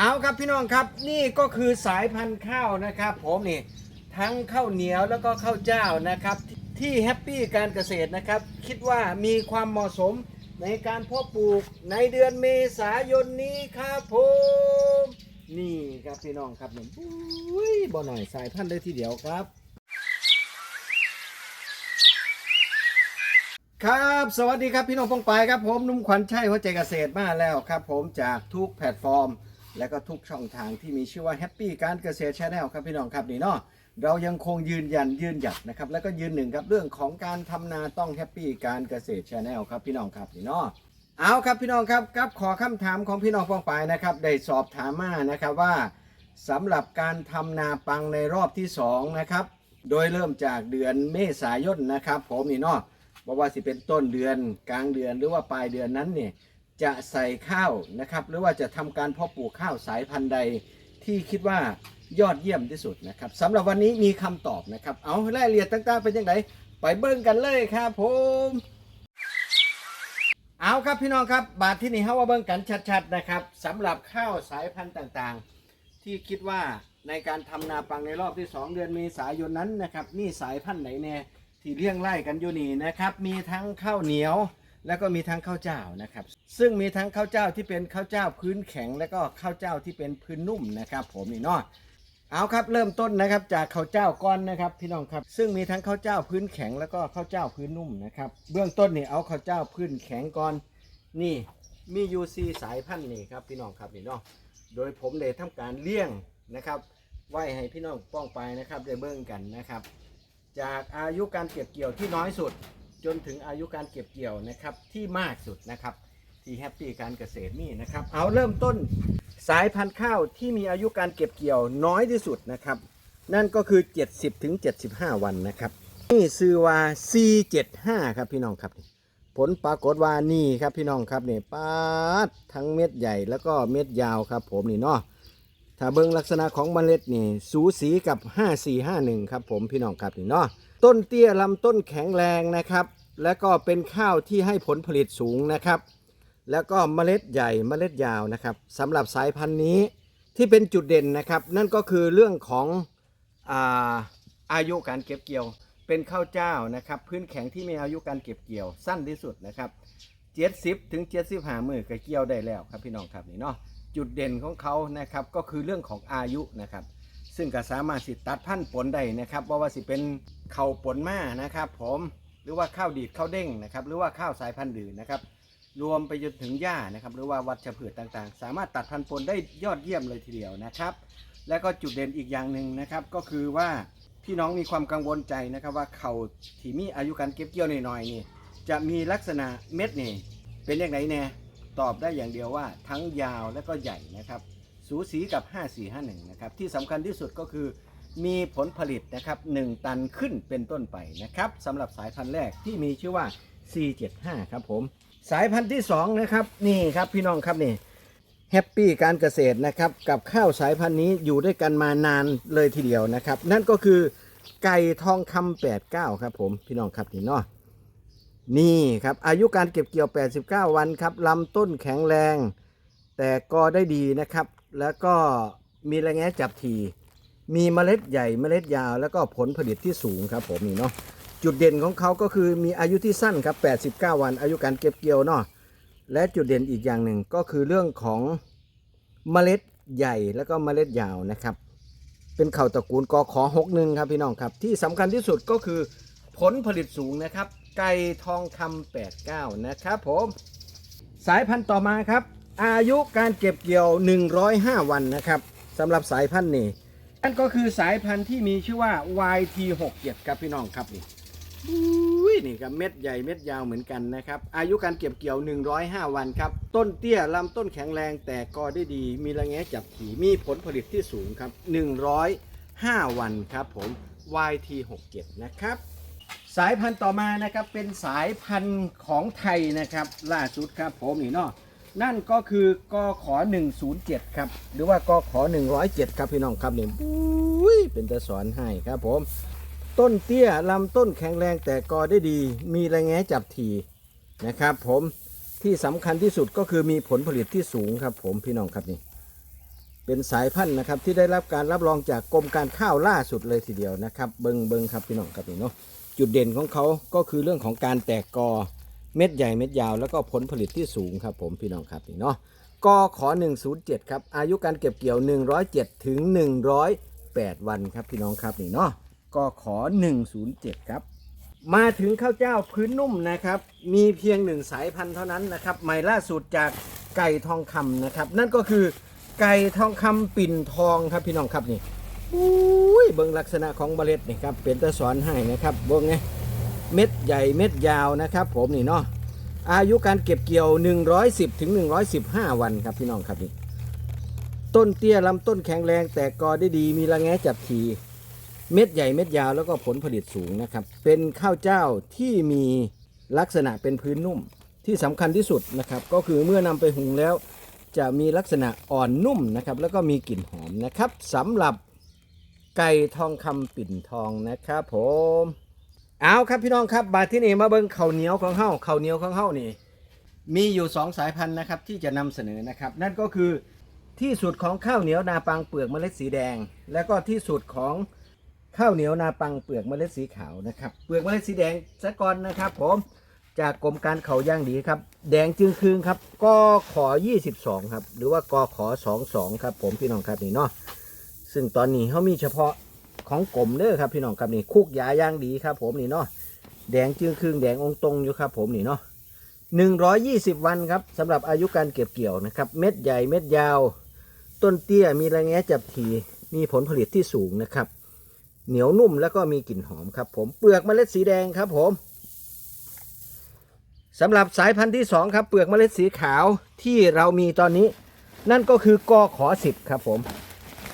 เอาครับพี่น้องครับนี่ก็คือสายพันธุ์ข้าวนะครับ ผมนี่ทั้งข้าวเหนียวแล้วก็ข้าวเจ้านะครับ ที่แฮปปี้การเกษตรนะครับ คิดว่ามีความเหมาะสมในการเพาะปลูกในเดือนเมษายนนี้ครับผมนี่ครับพี่น้องครับนี่อุ้ยบ่หน่อยสายพันธุ์เลยทีเดียวครับ ครับ สวัสดีครับพี่น้องปองปครับผมนุ่มขวัญชัยหัวใจเกษตรมาแล้วครับ ผมจากทุกแพลตฟอร์ม และก็ทุกช่องทางที่มีชื่อว่าแฮปปี้การเกษตรชาแนลครับพี่น้องครับนี่เนาะเรายังคงยืนยันยืนหยัดนะครับแล้วก็ยืนหนึ่งครับเรื่องของการทำนาต้องแฮปปี้การเกษตรชาแนลครับพี่น้องครับนี่เนาะเอาครับพี่น้องครับครับขอคำถามของพี่น้องปองปายนะครับได้สอบถามมานะครับว่าสำหรับการทำนาปังในรอบที่สองนะครับโดยเริ่มจากเดือนเมษายนนะครับ ผมนี่เนาะบอกว่าสิเป็นต้นเดือนกลางเดือนหรือว่าปลายเดือนนั้นเนี่ย จะใส่ข้าวนะครับ หรือว่าจะทำการเพาะปลูกข้าวสายพันธุ์ใดที่คิดว่ายอดเยี่ยมที่สุดนะครับสำหรับวันนี้มีคำตอบนะครับ เอารายละเอียดต่างๆเป็นยังไงไปเบิ่งกันเลยครับผมเอาครับพี่น้องครับ บาทที่นี่เฮาว่าเบิ่งกันชัดๆนะครับสำหรับข้าวสายพันธุ์ต่างๆ ที่คิดว่าในการทำนาปังในรอบที่ 2 เดือนเมษายนนั้นนะครับนี่สายพันธุ์ไหนแน่ที่เลี้ยงไล่กันอยู่นี่นะครับ มีทั้งข้าวเหนียว แล้วก็มีทั้งข้าวเจ้านะครับ ซึ่งมีทั้งข้าวเจ้าที่เป็นข้าวเจ้าพื้นแข็ง แล้วก็ข้าวเจ้าที่เป็นพื้นนุ่มนะครับ ผมนี่เนาะเอาครับเริ่มต้นนะครับจากข้าวเจ้าก้อนนะครับ พี่น้องครับ ซึ่งมีทั้งข้าวเจ้าพื้นแข็ง แล้วก็ข้าวเจ้าพื้นนุ่มนะครับ เบื้องต้นนี่เอาข้าวเจ้าพื้นแข็งก่อนนี่มียูซีสายพันธุ์นี่ครับพี่น้องครับนี่เนาะโดยผมเลยทำการเลี้ยงนะครับไว้ให้พี่น้องป้องไปนะครับได้เบิ่งกันนะครับ จากอายุการเก็บเกี่ยวที่น้อยสุด จนถึงอายุการเก็บเกี่ยวนะครับที่มากสุดนะครับที่แฮปปี้การเกษตรนี่นะครับเอาเริ่มต้นสายพันธุ์ข้าวที่มีอายุการเก็บเกี่ยวน้อยที่สุดนะครับ นั่นก็คือ 70ถึง75 วันนะครับ นี่ซื้อว่า C75 ครับพี่น้องครับ ผลปรากฏว่านี่ครับพี่น้องครับนี่ปาดทั้งเม็ดใหญ่แล้วก็เม็ดยาวครับ ผมนี่เนาะถ้าเบิ่งลักษณะของเมล็ดนี่สูสีกับ 5451 ครับผมพี่น้องครับนี่เนาะต้นเตี้ยลำต้นแข็งแรงนะครับ แล้วก็เป็นข้าวที่ให้ผลผลิตสูงนะครับ แล้วก็เมล็ดใหญ่เมล็ดยาวนะครับสำหรับสายพันธุ์นี้ที่เป็นจุดเด่นนะครับ นั่นก็คือเรื่องของอาอายุการเก็บเกี่ยว เป็นข้าวเจ้านะครับ พื้นแข็งที่มีอายุการเก็บเกี่ยวสั้นที่สุดนะครับ70ถึง75มือก็เกี่ยวได้แล้วครับพี่น้องครับนี่เนาะจุดเด่นของเขานะครับก็คือเรื่องของอายุนะครับ ซึ่งก็สามารถสิตัดพันธุ์ผลได้นะครับว่าว่าสิเป็นเข้าวปนมานะครับ ผม รือว่าข้าวดีดข้าวเด้งนะครับหรือว่าข้าวสายพันธุ์อื่นนะครับรวมไปจนถึงหญ้านะครับหรือว่าวัชพืชต่างๆ สามารถตัดพันธุ์ผลได้ยอดเยี่ยมเลยทีเดียวนะครับ และก็จุดเด่นอีกอย่างหนึ่งนะครับก็คือว่าพี่น้องมีความกังวลใจนะครับว่าเขาที่มีอายุการเก็บเกี่ยวหน่อยๆนี่จะมีลักษณะเม็ดนี่เป็นอย่างไรแน่ตอบได้อย่างเดียวว่าทั้งยาวและก็ใหญ่นะครับสูสีกับ 5451 นะครับที่สำคัญที่สุดก็คือ มีผลผลิตนะครับ1ตันขึ้นเป็นต้นไปนะครับสำหรับสายพันธุ์แรกที่มีชื่อว่า C75 ครับผม สายพันธุ์ที่2นะครับนี่ครับพี่น้องครับนี่แฮปปี้การเกษตรนะครับกับข้าวสายพันธุ์นี้อยู่ด้วยกันมานานเลยทีเดียวนะครับ นั่นก็คือไก่ทองคำ89 ครับผมพี่น้องครับนี่เนาะนี่ครับอายุการเก็บเกี่ยว 89 วันครับลำต้นแข็งแรง แต่ก็ได้ดีนะครับ แล้วก็มีระแงะจับที มีเมล็ดใหญ่เมล็ดยาว แล้วก็ผลผลิตที่สูงครับผมนี่เนาะจุดเด่นของเขาก็คือมีอายุที่สั้นครับ 89 วัน อายุการเก็บเกี่ยวเนาะและจุดเด่นอีกอย่างหนึ่งก็คือเรื่องของเมล็ดใหญ่แล้วก็เมล็ดยาวนะครับ เป็นเข่าวตระกูลกอขอหกหนึ่งครับพี่น้องครับ ที่สำคัญที่สุดก็คือผลผลิตสูงนะครับ ไก่ทองคำ89 นะครับผม สายพันธุ์ต่อมาครับ อายุการเก็บเกี่ยว 105 วันนะครับสำหรับสายพันธุ์นี้ นั่นก็คือสายพันธุ์ที่มีชื่อว่า YT67 ครับพี่น้องครับนี่อุ้ยนี่ครับเม็ดใหญ่เม็ดยาวเหมือนกันนะครับ อายุการเก็บเกี่ยว 105 วันครับ ต้นเตี้ยลำต้นแข็งแรงแต่กอได้ดี มีระแงะจับถีมีผลผลิตที่สูงครับ 105 วันครับผม YT67 นะครับ สายพันธุ์ต่อมานะครับเป็นสายพันธุ์ของไทยนะครับ ล่าสุดครับผมนี่เนาะ นั่นก็คือกอขอ107 ครับ หรือว่ากอขอ107 ครับพี่น้องครับนี่อุ้ยเป็นจะสอนให้ครับผม ต้นเตี้ยลำต้นแข็งแรงแต่กอได้ดี มีระแงจับทีนะครับ ผมที่สำคัญที่สุดก็คือมีผลผลิตที่สูงครับ ผมพี่น้องครับนี่เป็นสายพันธุ์นะครับที่ได้รับการรับรองจากกรมการข้าวล่าสุดเลยทีเดียวนะครับ เบิงเบิงครับพี่น้องครับนี่เนาะจุดเด่นของเขาก็คือเรื่องของการแตกกอ เม็ดใหญ่เม็ดยาวแล้วก็ผลผลิตที่สูงครับผมพี่น้องครับนี่เนาะกขอ107ครับอายุการเก็บเกี่ยว 107ถึง108 วันครับพี่น้องครับนี่เนาะกขอ107ครับมาถึงข้าวเจ้าพื้นนุ่มนะครับมีเพียงหนึ่งสายพันธุ์เท่านั้นนะครับใหม่ล่าสุดจากไก่ทองคำนะครับ นั่นก็คือไก่ทองคำปิ่นทองครับพี่น้องครับนี่อุ้ยเบิ่งลักษณะของเมล็ดนี่ครับเป็นตัวสอนให้นะครับเบิ่งไง เม็ดใหญ่เม็ดยาวนะครับ ผมนี่เนาะอายุการเก็บเกี่ยว 110ถึง115 วันครับพี่น้องครับนี่ต้นเตี้ยลำต้นแข็งแรงแต่กอได้ดี มีระแงะจับทีเม็ดใหญ่เม็ดยาวแล้วก็ผลผลิตสูงนะครับ เป็นข้าวเจ้าที่มีลักษณะเป็นพื้นนุ่มที่สำคัญที่สุดนะครับ ก็คือเมื่อนำไปหุงแล้ว จะมีลักษณะอ่อนนุ่มนะครับ แล้วก็มีกลิ่นหอมนะครับสำหรับไก่ทองคำปิ่นทองนะครับผม เอาครับพี่น้องครับบาที่นี่มาเบิ้งข้าวเหนียวของเฮาข้าวเหนียวของเฮานี่ มีอยู่สองสายพันธุ์นะครับที่จะนำเสนอนะครับ นั่นก็คือที่สุดของข้าวเหนียวนาปังเปลือกเมล็ดสีแดง แล้วก็ที่สุดของข้าวเหนียวนาปังเปลือกเมล็ดสีขาวนะครับเปลือกเมล็ดสีแดงสะกอนนะครับผมจากกรมการเขาย่างดีครับ แดงจึงคืนครับกขอ 22 ครับ หรือว่ากขอ 22 ครับ ผมพี่น้องครับนี่เนาะซึ่งตอนนี้เขามีเฉพาะ ของกรมเด้อครับพี่น้องครับนี่คุกยาย่างดีครับ ผมนี่เนาะแดงจึงคืนแดงองตรงอยู่ครับ ผมนี่เนาะ120วันครับสำหรับอายุการเก็บเกี่ยวนะครับ เม็ดใหญ่เม็ดยาว ต้นเตี้ยมีระแงะจับทีมีผลผลิตที่สูงนะครับ เหนียวนุ่มแล้วก็มีกลิ่นหอมครับ ผมเปลือกเมล็ดสีแดงครับ ผมสำหรับสายพันธุ์ที่สองครับเปลือกเมล็ดสีขาวที่เรามีตอนนี้ นั่นก็คือกอขอสิบครับผม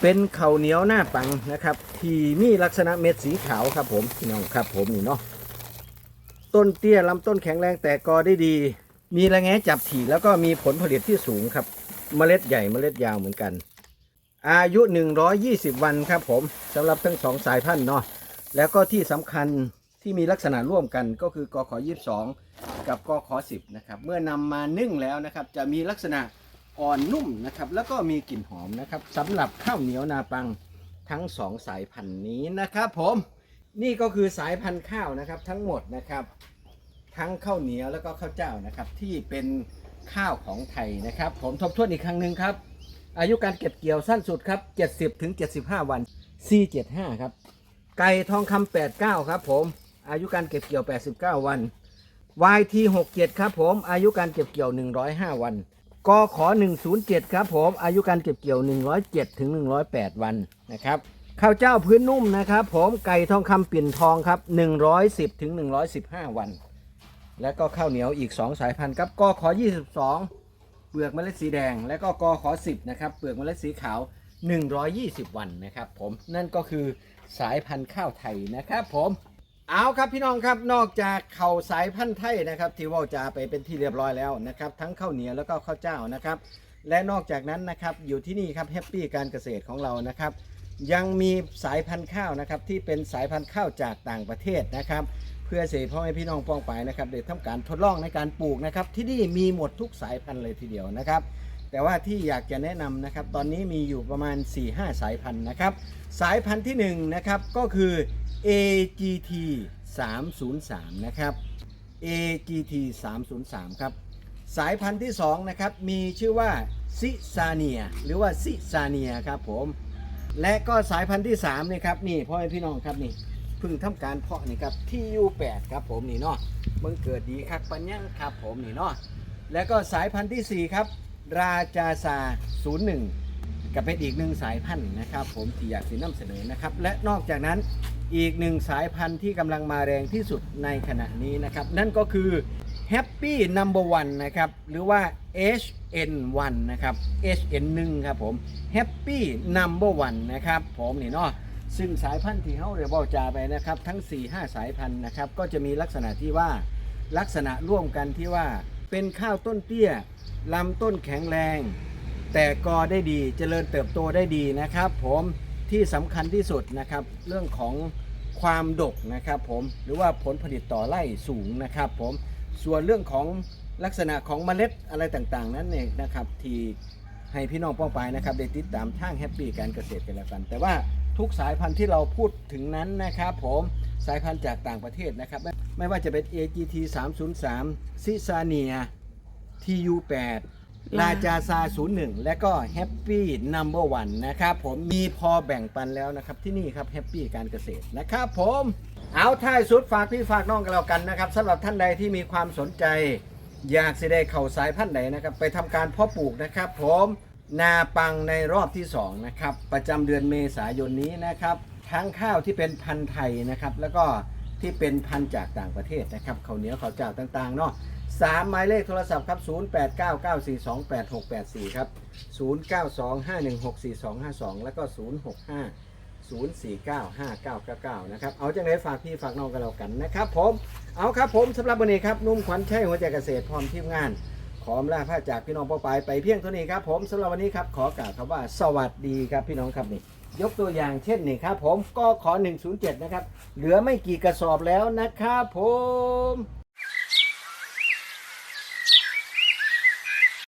เป็นข้าวเหนียวหน้าปังนะครับ ที่มีลักษณะเม็ดสีขาวครับผมพี่น้องครับผมนี่เนาะต้นเตี้ยลำต้นแข็งแรงแต่กอได้ดี มีระแงะจับถี่แล้วก็มีผลผลิตที่สูงครับ เมล็ดใหญ่เมล็ดยาวเหมือนกัน อายุ 120 วันครับผมสำหรับทั้งสองสายพันธุ์เนาะแล้วก็ที่สำคัญที่มีลักษณะร่วมกันก็คือกอขอ22 กับกอขอ10นะครับเมื่อนำมานึ่งแล้วนะครับจะมีลักษณะ อ่อนนุ่มนะครับแล้วก็มีกลิ่นหอมนะครับสำหรับข้าวเหนียวนาปังทั้งสองสายพันธุ์นี้นะครับผมนี่ก็คือสายพันธุ์ข้าวนะครับทั้งหมดนะครับ ทั้งข้าวเหนียวแล้วก็ข้าวเจ้านะครับที่เป็นข้าวของไทยนะครับ ผมทบทวนอีกครั้งหนึ่งครับ อายุการเก็บเกี่ยวสั้นสุดครับ 70ถึง75 วัน C75 ครับไก่ทองคำ89 ครับ ผมอายุการเก็บเกี่ยว 89 วัน YT67 ครับผมอายุการเก็บเกี่ยว 105 วัน กขอ107 ครับผม อายุการเก็บเกี่ยว 107ถึง108 วันนะครับข้าวเจ้าพื้นนุ่มนะครับผมไก่ทองคำปิ่นทองครับ 110ถึง115 วัน และก็ข้าวเหนียวอีก 2 สายพันธุ์ครับกขอ22 เปลือกเมล็ดสีแดง และก็กขอ10นะครับเปลือกเมล็ดสีขาว 120 วันนะครับผมนั่นก็คือสายพันธุ์ข้าวไทยนะครับผม เอาครับพี่น้องครับนอกจากเข่าวสายพันธุ์ไทยนะครับ ที่ว่าจะไปเป็นที่เรียบร้อยแล้วนะครับ ทั้งข้าวเหนียวแล้วก็ข้าวเจ้านะครับ และนอกจากนั้นนะครับอยู่ที่นี่ครับแฮปปี้การเกษตรของเรานะครับ ยังมีสายพันธุ์ข้าวนะครับที่เป็นสายพันธุ์ข้าวจากต่างประเทศนะครับ เพื่อเสพพ่อแม่พี่น้องป้องไปนะครับเดี๋ยวทำการทดลองในการปลูกนะครับ ที่นี่มีหมดทุกสายพันธุ์เลยทีเดียวนะครับ แต่ว่าที่อยากจะแนะนำนะครับ ตอนนี้มีอยู่ประมาณ 4-5 สายพันธุ์นะครับ สายพันธุ์ที่1นะครับก็คือ AGT 303นะครับ AGT 303ครับ สายพันธุ์ที่2นะครับมีชื่อว่าซิซาเนียหรือว่าซิซาเนียครับผม และก็สายพันธุ์ที่3นี่ครับนี่พ่อแม่พี่น้องครับนี่เพิ่งทำการเพาะนี่ครับที่ U8 ครับผมนี่เนาะบังเกิดดีครับปัญญาครับผมนี่เนาะและก็สายพันธุ์ทีสี่4ครับ ราจาซา 01 กับเป็นอีกหนึ่งสายพันธุ์นะครับ ผมที่อยากสินำเสนอนะครับ และนอกจากนั้นอีกหนึ่งสายพันธุ์ที่กำลังมาแรงที่สุดในขณะนี้นะครับ นั่นก็คือ Happy Number One นะครับ หรือว่า HN1 นะครับ HN1 ครับผม Happy Number One นะครับ ผมนี่เนาะซึ่งสายพันธุ์ที่เขาเรียกว่าจาไปนะครับ ทั้ง 4-5 สายพันธุ์นะครับ ก็จะมีลักษณะที่ว่าลักษณะร่วมกันที่ว่า เป็นข้าวต้นเตี้ยลำต้นแข็งแรง แต่กอได้ดีเจริญเติบโตได้ดีนะครับ ผมที่สำคัญที่สุดนะครับ เรื่องของความดกนะครับ ผมหรือว่าผลผลิตต่อไร่สูงนะครับ ผมส่วนเรื่องของลักษณะของเมล็ดอะไรต่างๆ นั้นเองนะครับที่ให้พี่น้องป้องไปายนะครับได้ติดตามทางแฮปปี้การเกษตรกันแล้วกัน แต่ว่าทุกสายพันธุ์ที่เราพูดถึงนั้นนะครับ ผม สายพันธุ์จากต่างประเทศนะครับ ไม่ไม่ว่าจะเป็น AGT 303ซิซาเนีย TU8 ลาจาซา 01 และก็ Happy Number 1นะครับผมมีพอแบ่งปันแล้วนะครับ ที่นี่ครับ Happy การเกษตรนะครับผมเอาท้ายสุดฝากพี่ฝากน้องกันแล้วกันนะครับสำหรับท่านใดที่มีความสนใจ อยากสิได้เข่าสายพันธุ์ไหนนะครับ ไปทำการเพาะปลูกนะครับผมนาปังในรอบที่ 2 นะครับ ประจำเดือนเมษายนนี้นะครับ ทั้งข้าวที่เป็นพันธุ์ไทยนะครับ แล้วก็ที่เป็นพันธุ์จากต่างประเทศนะครับข้าวเหนียวข้าวเจ้าต่างๆเนาะสามหมายเลขโทรศัพท์ครับ 0899428684 ครับ 0925164252 แล้วก็ 065 0495999 นะครับ เอาจังไรฝากพี่ฝากน้องกันแล้วกันนะครับผม เอาครับผมสำหรับวันนี้ครับนุ่มขวัญชัยหัวใจเกษตรพร้อมทีมงาน ขออำลาพระจากพี่น้องป้าปไปเพียงเท่านี้ครับผมสำหรับวันนี้ครับขอกล่าวคำว่าสวัสดีครับพี่น้องครับนี่ ยกตัวอย่างเช่นนี่ครับผมก็ขอ 107 นะครับ เหลือไม่กี่กระสอบแล้วนะครับผม